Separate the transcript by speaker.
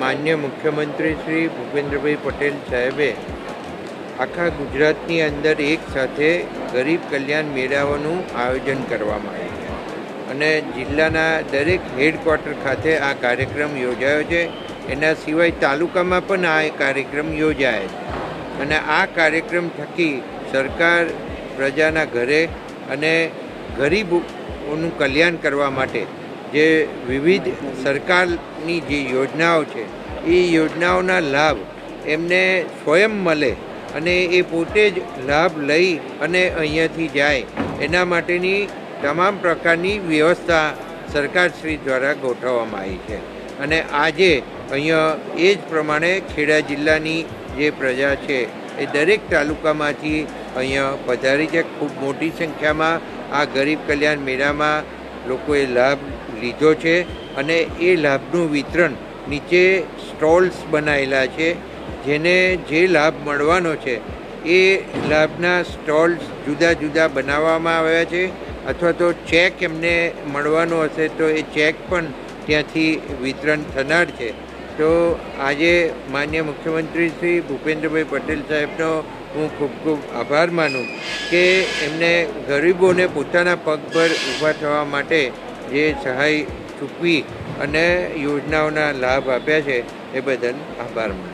Speaker 1: માન્ય મુખ્યમંત્રી શ્રી ભૂપેન્દ્રભાઈ પટેલ સાહેબે આખા ગુજરાતની અંદર એક સાથે ગરીબ કલ્યાણ મેળાઓનું આયોજન કરવામાં આવ્યું છે. અને જિલ્લાના દરેક હેડક્વાર્ટર ખાતે આ કાર્યક્રમ યોજાયો છે. એના સિવાય તાલુકામાં પણ આ કાર્યક્રમ યોજાય અને આ કાર્યક્રમ થકી સરકાર પ્રજાના ઘરે અને ગરીબોનું કલ્યાણ કરવા માટે જે વિવિધ સરકારની જે યોજનાઓ છે, એ યોજનાઓના લાભ એમને સ્વયં મળે અને એ પોતે જ લાભ લઈ અને અહીંયાથી જાય. એના માટેની તમામ પ્રકારની વ્યવસ્થા સરકારશ્રી દ્વારા ગોઠવવામાં આવી છે. અને આજે અહીંયા એ જ પ્રમાણે ખેડા જિલ્લાની જે પ્રજા છે, એ દરેક તાલુકામાંથી અહીંયા પધારી છે ખૂબ મોટી સંખ્યામાં આ ગરીબ કલ્યાણ મેળામાં લોકોએ લાભ લીધો છે અને એ લાભનું વિતરણ નીચે સ્ટોલ્સ બનાવેલા છે, જેને જે લાભ મળવાનો છે, એ લાભના સ્ટોલ્સ જુદા જુદા બનાવવામાં આવ્યા છે, અથવા તો ચેક એમને મળવાનો હશે તો એ ચેક પણ ત્યાંથી વિતરણ થનાર છે. તો આજે માન્ય મુખ્યમંત્રી શ્રી ભૂપેન્દ્રભાઈ પટેલ સાહેબનો હું ખૂબ ખૂબ આભાર માનું કે એમને ગરીબોને પોતાના પગ પર ઊભા થવા માટે જે સહાય ચૂકવી અને યોજનાઓના લાભ આપ્યા છે એ બદલ આભાર માનું.